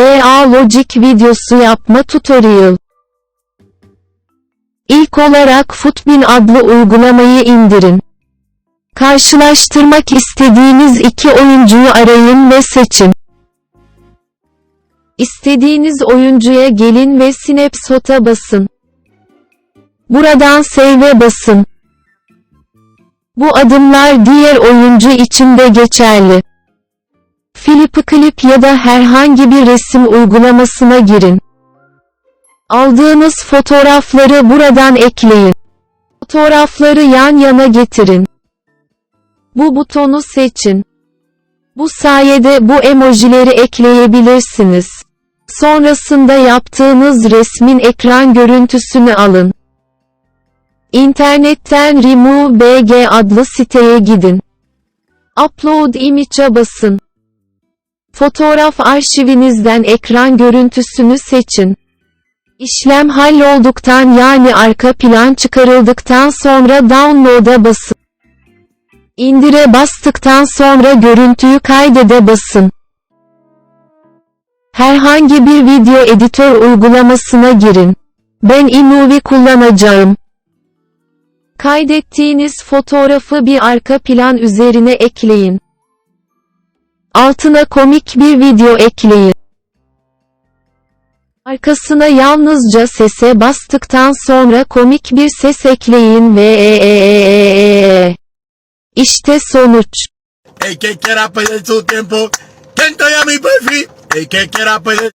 EA Logic videosu yapma tutorial. İlk olarak Footbin adlı uygulamayı indirin. Karşılaştırmak istediğiniz iki oyuncuyu arayın ve seçin. İstediğiniz oyuncuya gelin ve Snapshot'a basın. Buradan Save'e basın. Bu adımlar diğer oyuncu için de geçerli. Flipclip ya da herhangi bir resim uygulamasına girin. Aldığınız fotoğrafları buradan ekleyin. Fotoğrafları yan yana getirin. Bu butonu seçin. Bu sayede bu emojileri ekleyebilirsiniz. Sonrasında yaptığınız resmin ekran görüntüsünü alın. İnternetten RemoveBG adlı siteye gidin. Upload image'a basın. Fotoğraf arşivinizden ekran görüntüsünü seçin. İşlem hallolduktan yani arka plan çıkarıldıktan sonra download'a basın. İndire bastıktan sonra görüntüyü kaydede basın. Herhangi bir video editör uygulamasına girin. Ben iMovie kullanacağım. Kaydettiğiniz fotoğrafı bir arka plan üzerine ekleyin. Altına komik bir video ekleyin. Arkasına yalnızca sese bastıktan sonra komik bir ses ekleyin ve e, İşte sonuç. El que quiera perder su tiempo, que entre a mi perfil. El que quiera perder